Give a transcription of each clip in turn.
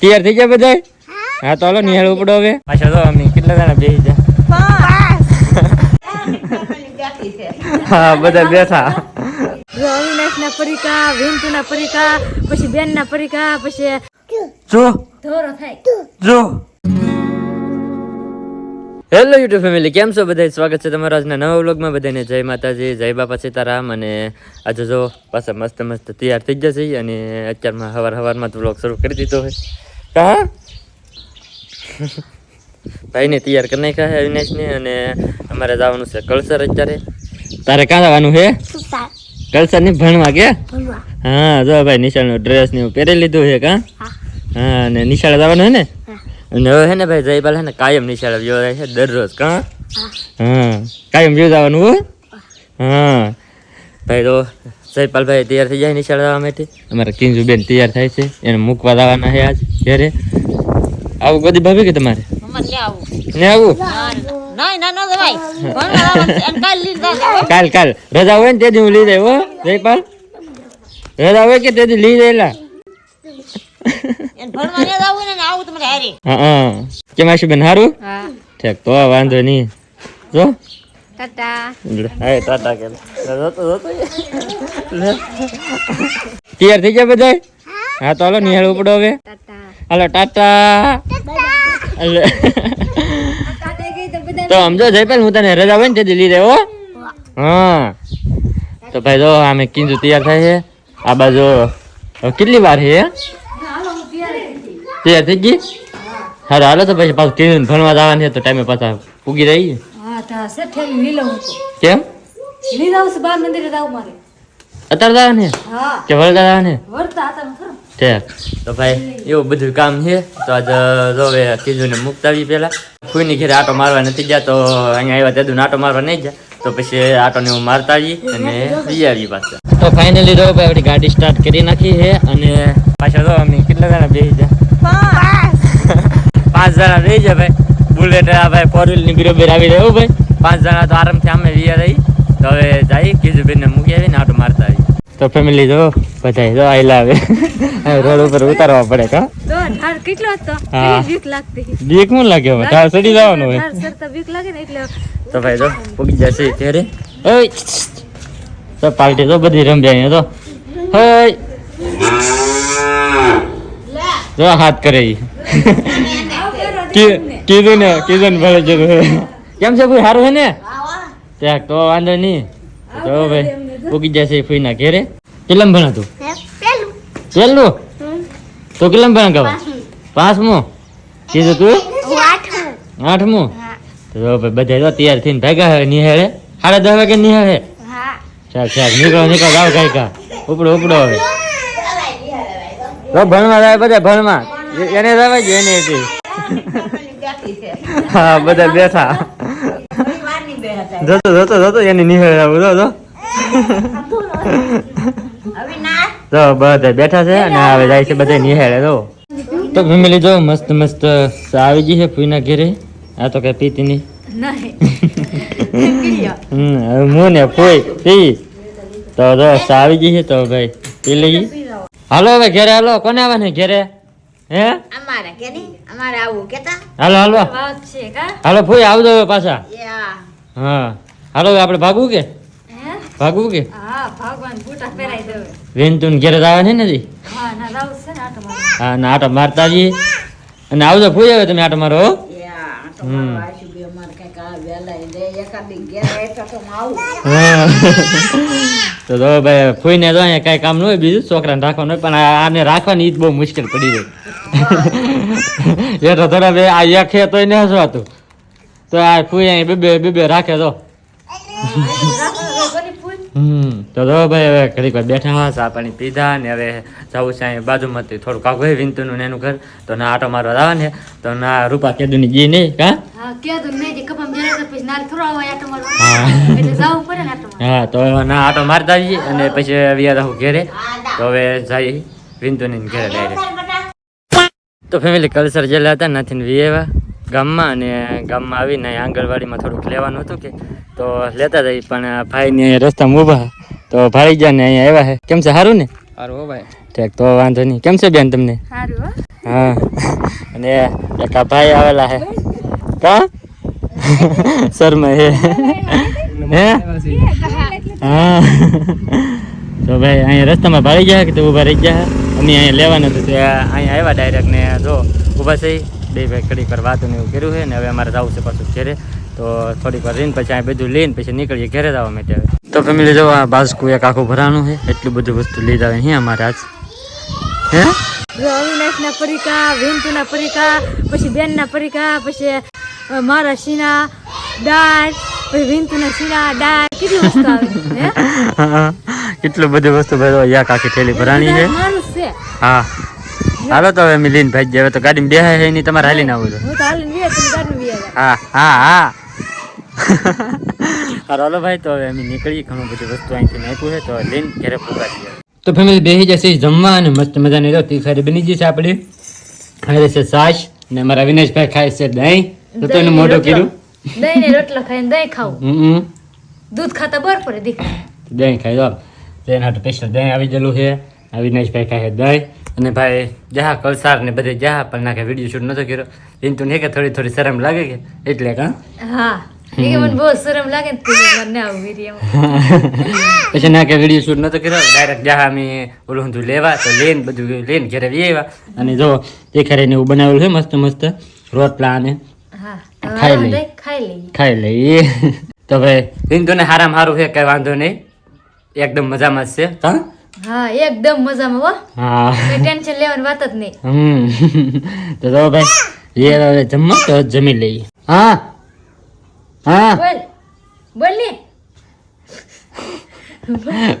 તૈયાર થઈ ગયા બધા હા. તો હાલો નિહાળ ઉપડો હવે. પાછા તો અમે કેટલા જણા બેસી હા બધા બેઠા. જો અવિનાશના પરીકા વિંતુના પરીકા પછી બેનના પરીકા પછી જો. ધોરો થાય. જો. હેલો યુટ્યુબ ફેમિલી કેમ છો બધા સ્વાગત છે તમારા આજના નવા વ્લોગમાં. બધાને જય માતાજી જય બાપા સીતારામ. અને આજે જો પાછા મસ્ત મસ્ત તૈયાર થઈ જશે અને અત્યારમાં હવાર હવારમાં વ્લોગ શરૂ કરી દીધો હોય હા? ભાઈને તૈયાર કરી નાખ્યા છે અવિનાશને અને અમારે જવાનું છે કળસર અત્યારે. તારે ક્યાં જવાનું છે? કળસરની ભણવા કે? હા જો ભાઈ નિશાળનો ડ્રેસ ને એવું પહેરી લીધું છે કા? હા અને નિશાળે જવાનું છે ને? અને હવે ને ભાઈ જયપાલ છે ને કાયમ નિશાળે વ્યવ જાય છે દરરોજ કા? હા. કાયમ વ્યવ જવાનું હો હા ભાઈ તો જયપાલભાઈ તૈયાર થઈ જાય નિશાળે જવા માટે. અમારા કિંજુ બેન તૈયાર થાય છે. એને મૂકવા જવાના છે આજ ઘરે. આવું બધી ભાભી કે તમારે? ને આવું? કાલ હો. કાલ રજા હોય ને તેથી હું લઈ જાય હો જયપાલ. રજા હોય કે તેથી લઈ જાયલા એને ભણવા ન જવું ને આવું તમારે હારે હા કેમ આશુ બેન સારું હા. ઠીક તો વાંધો નહીં. જો. તૈયાર થઈ ગયા બધા હા તો હાલો નિહાળ ઉપડો હવે. હાલો ટાટા. તો તો સમજો જયપાલ હું તને રજા હોય ને તેથી દિલ્હી રહેવો હો. હા. તો ભાઈ જો અમે કીધું તૈયાર થાય છે. આ બાજુ કેટલી વાર છે? તૈયાર થઈ ગઈ? હારું હાલો તો પછી પાછું કીધું ભણવા જવાની છે તો ટાઈમે પાછા ઉગી રહી તા કેમ? અત્યારે જવાનું? છે હા. કે વળતા જવાનું? છે તો ભાઈ એવું બધું કામ છે તો આજે જોવે કીધું ને મુકતા આવી પેલા કોઈની ઘેરે આટો મારવા નથી ગયા તો અહીંયા આવ્યા તેદું આટો મારવા નહીં ગયા. તો પછી આટો ને હું મારતા આવી અને જઈ આવી પાછા. તો ફાઇનલી જો ભાઈ આપણી ગાડી સ્ટાર્ટ કરી નાખી છે અને પાછા જો અમે કેટલા જણા બેસી ગયા? પાંચ જણા રહી જાય ભાઈ. બુલેટ આ ભાઈ ફોર વ્હીલની બરોબર આવી રહ્યો ભાઈ. પાંચ જણા તો આરામથી અમે વીયા રહી. તો હવે જઈ કીધું બેન મૂકી આવીને આટો મારતા આવી તો ફેમિલી જો બધા જો આયલા આવે રોડ ઉપર ઉતારવા પડે કા તો ઢાળ કેટલો હતો? હા. બીક લાગતી? બીક શું લાગે હવે? તાર ચડી જવાનું હોય. ઢાળ સરતા બીક લાગે ને એટલે તો ભાઈ જો પૂગી જશે ત્યારે ઓય. તો પાર્ટી તો બધી રમ્યા તો. હય જો હાથ કરે ઈ. કી- કીધું ને કીધું ને ભલે કીધું કેમ છે ભાઈ સારું છે ને ત્યાં તો વાંધો નહીં જો ભાઈ પૂગી જશે ફૂઈના ઘેરે કેટલામ ભણા તું પહેલું તો કેટલામ ભણા કવા પાંચમું કીધું તું આઠમું તો જો ભાઈ બધા તો તૈયાર થઈને ભેગા હે નિહાળે સાડા દસ વાગે નિહાળે ચાલ ચાલ નીકળો નીકળો જાઓ કઈ કા ઉપડો ઉપડો હવે તો ભણવા જાય બધા ભણવા. એને જ એને હતી હા, બધા બેઠા. જતો જતો જતો, એને નિહાળે આવું. જો અવિનાશ બધા બેઠા છે અને હવે જાય છે બધા નિહાળે તો તો ફેમિલી જો, મસ્ત મસ્ત આવી ગઈ છે ફૂઈના ઘેરે. આ તો કઈ પીતી નહીં. હમ ને ફૂઈ પી. તો જો આવી ગઈ છે, તો ભાઈ, પી લઈએ. હાલો હવે ઘેરે હાલો. કોને આવે ને ઘેરે? હે? અમારે કે નહીં? અમારે આવું કેતા? હાલો હાલો. વાત છે કા? હાલો ફૂઈ આવજો હવે પાછા. હા. હાલો હવે આપણે ભાગવું કે? ભાગવું કે? હા ભાગવાન બૂટા પહેરાઈ દેવે વેનતું ઘેરે આવે ને નથી હા ના છે ને આટો મારવા. હા ને આટો મારતા જી અને આવજો ફૂઈ હવે તમે આટો મારો હો. હમ. મારું આશુ બી અમારે કંઈક આ વહેલા દે એકાદી ઘેર રહે તો તો ભાઈ ફૂઈને તો અહીંયા કાંઈ કામ ન હોય, બીજું છોકરાને રાખવાનું હોય, પણ આને રાખવાની ઈ જ બહુ મુશ્કેલ પડી જાય એ તો થોડા બે આ એક છે તોય ન હસવાતું તો આ ફૂઈ અહીં બે બે બે બે રાખે તો. હમ. તો તો ભાઈ હવે ઘડીક વાર બેઠા હા ચા પાણી પીધા ને હવે જવું છે અહીં બાજુમાંથી થોડુંક આગળ વિંતુનું ને એનું ઘર. તો ના આટો મારવા જવા ને તો ના રૂપા કેદુની ગઈ નહીં કા હા કે મેં જે કપમ જરા તો પછી નાલ થોડો આવે આટો મારવા એટલે જાવું પડે ને આટો હા તો હવે ના આટો મારતા આવીએ અને પછી વ્યા રહું ઘેરે. તો હવે જઈ વિંતુની ઘેરે ડાયરેક્ટ તો ફેમિલી કલ્સર જેલા હતા નાથી વિયેવા ગામમાં અને ગામમાં આવીને આંગણવાડીમાં થોડુંક લેવાનું હતું કે તો લેતા જઈ પણ ભાઈને રસ્તામાં ઊભા તો ભાઈ ગયા ને અહીંયા આવ્યા છે કેમ છે? સારું ને? સારું હો ભાઈ. ઠીક તો વાંધો નહીં. કેમ છે બેન તમને? સારું હા. અને એક ભાઈ આવેલા હે. કા? શર્મા હે. હે? હા. તો ભાઈ, અહીંયા રસ્તામાં ભાઈ ગયા કે તો ઊભા રહી ગયા? અમે અહીંયા લેવાના તો તે અહીંયા આવ્યા ડાયરેક્ટ ને જો ઊભા થઈ. બે ભાઈ ઘડીક વાર વાતો એવું કર્યું છે ને હવે અમારે જવું છે પાછું ઘેરે. તો થોડીક વાર રહીને પછી આ બધું લઈને પછી નીકળીએ ઘેરે જવા માટે તો ફેમિલી જો આ બાજકુ એક આખું ભરાનું છે. એટલું બધું વસ્તુ લઈ જાવે અહીં અમારે આજ. હે? અવિનાશના પરીકા વિંતુના પરીકા પછી બેનના પરીકા પછી મારા શીના દાળ પછી વિંતુના શીના દાળ કેટલી વસ્તુ આવે કેટલું બધું વસ્તુ ભરવા યા કાકી થેલી ભરાણી છે? હા. હાલો તો હવે મિલીન ભાઈ હવે તો ગાડીમાં બેહે છે નહીં તમારે હાલીને આવું તો. હા હા હા. હાલો ભાઈ તો હવે અમે નીકળી ઘણું બધું વસ્તુ અહીંથી નાખ્યું છે તો લઈને ઘરે પહોંચાડીએ તો ફેમિલી બેસી જશે જમવા અને મસ્ત મજાની તો તીખારી બની જશે આપણી. હવે છે છાશ ને મારા વિનેશભાઈ ખાય છે દહીં. તો તો એનું કર્યું દહીં ને રોટલા ખાઈને દહીં ખાવું. હમ દૂધ ખાતા બર પડે દીકરા. દહીં ખાઈ દો દહીં હાટુ સ્પેશિયલ દહીં આવી ગયેલું છે. આ વિનેશભાઈ ખાય છે દહીં. અને ભાઈ જહા કલસાર ને બધે જહા પણ નાખે વીડિયો શૂટ નતો કર્યો. એમ તો કે થોડી થોડી શરમ લાગે કે એટલે કા? હા. મને બહુ શરમ લાગે ને તું મને આવું વીરી પછી ના કે વીડિયો શૂટ નતો કર્યો. ડાયરેક્ટ જહા અમે ઓલું ઊંધું લેવા તો લઈને બધું લઈને ઘરે આવી આવ્યા. અને જો તે ખરે ને એવું બનાવેલું છે મસ્ત મસ્ત. રોટલા અને ખાઈ લઈએ. ખાઈ લઈએ. ખાઈ લઈએ. તો ભાઈ હિન્દુને હારામ હારું છે કઈ વાંધો નહીં. એકદમ મજામાં જ છે. હા? હા એકદમ મજામાં હો. હા. ટેન્શન લેવાની વાત જ નહીં. હમ. તો જો ભાઈ એ હવે જમવા તો જમી લઈએ. હા. હા. બોલ. બોલ ને.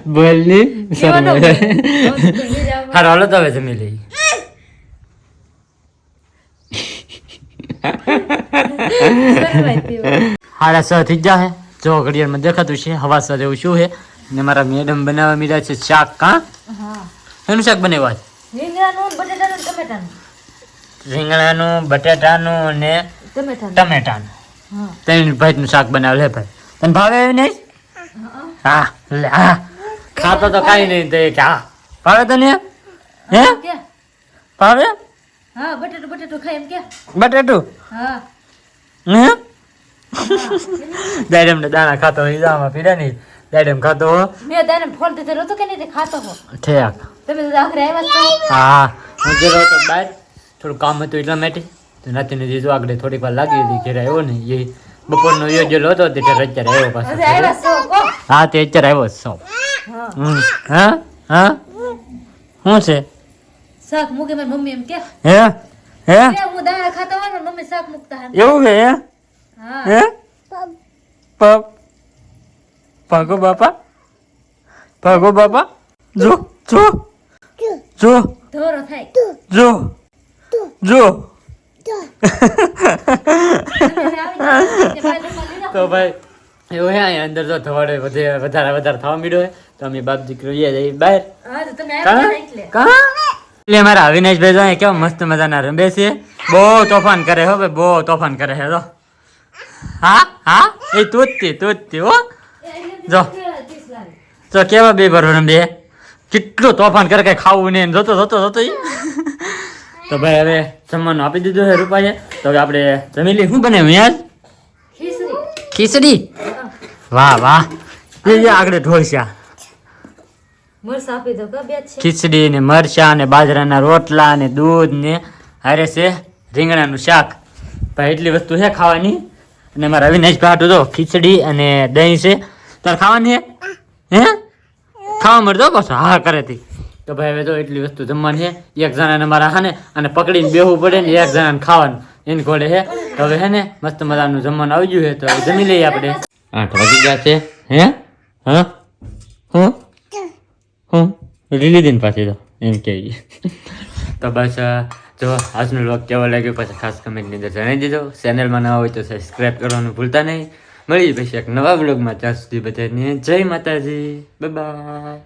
બોલ ને? હું હાલો તો હવે જમી લઈએ. હાડા સર થઈ જાય જો ઘડિયાળમાં દેખાતું છે હવા સર એવું શું છે ને મારા મેડમ બનાવવા મીડા છે શાક કા એનું શાક બનાવ્યું આજ? રીંગણાનું બટાટાનું ને અને ટમેટાનું. ત્રણ ભાઈનું શાક બનાવે લે ભાઈ. તને ભાવે નહીં? હા. લે હા. ખાતો તો કાંઈ નહીં તો કે હા. ભાવે તને? હે? ભાવે? હા બટેટું બટેટું ખાય એમ કે. બટેટું? હે. દાડમ ને દાણા ખાતો દામાં પીડા નહીં. દાડમ ખાતો હો. મેં દાડમ ફોન તો રોતો કે નહીં ખાતો હો? ઠેક. તમે તો આખરે આવ્યા છો. હા. હું ગયેલો તો બહાર. થોડું કામ હતું એટલા માટે. તો નાથી નથી જો આગળ થોડીક વાર લાગી હતી ઘેર આવ્યો ને. એ બપોરનો યોજેલો હતો તે ત્યારે અત્યારે આવ્યો પાછો હવે આવ્યા છો કો. હા તે અત્યારે આવ્યો જ છો. હા. હા? હા? શું છે? શાક મૂકે મારી મમ્મી એમ કે. હે? હે? હું દાળ ખાતા હોય ને મમ્મી શાક મૂકતા. એવું હે? હા. હે? પગ પગો બાપા. પગો બાપા. જો જો. જો. ધોરો થાય. જો. જો. તો ભાઈ એવું હે અહીંયા અંદર જો થવાડે વધે વધારે વધારે થવા મીડ્યો હે તો અમે બાપ દીકરો જઈએ બહાર. હા તો તમે કા? એટલે મારા અવિનાશભાઈ જો અહીંયા કેવા મસ્ત મજાના રમે છે. બહુ તોફાન કરે હો ભાઈ બહુ તોફાન કરે છે જો. હા હા? એ તું જ તે તું જ તે હો. જો. જો કેવા બે ભરો રમે કેટલું તોફાન કરે કઈ ખાવું નહીં જોતો જોતો જોતો. તો ભાઈ હવે જમવાનું આપી દીધું છે રૂપાએ. તો હવે આપણે જમી લઈએ. શું બનાવ્યું યાર? ખીચડી. વાહ વાહ. આગળ ઢોલશા મરસ આપી દો કે બે જ છે ખીચડી ને મરચા ને બાજરાના રોટલા ને દૂધ ને હારે છે રીંગણાનું શાક. ભાઈ એટલી વસ્તુ છે ખાવાની. અને મારા અવિનાશ ભાટ હતો ખીચડી અને દહીં છે. તાર ખાવાની હે હે? ખાવા મળતો પાછો હા કરે તી. તો ભાઈ હવે તો એટલી વસ્તુ જમવાની છે. એક જણાને મારા હાને અને પકડીને બેહવું પડે ને એક જણાને ખાવાનું. એની ઘોડે છે. તો હવે હે ને મસ્ત મજાનું જમવાનું આવી ગયું છે. તો હવે જમી લઈએ આપણે. આઠ વાગી ગયા છે. હે હા? હું? હું? રીલી દિન પાછી તો, એમ કહીએ તો બસ જો, આજનો લોક કેવો લાગ્યો પછી ખાસ કમેન્ટની અંદર જણાવી દેજો. ચેનલમાં નવા હોય તો સબસ્ક્રાઈબ કરવાનું ભૂલતા નહીં. મળીએ પછી એક નવા બ્લોગમાં ત્યાં સુધી બધાને જય માતાજી. બાય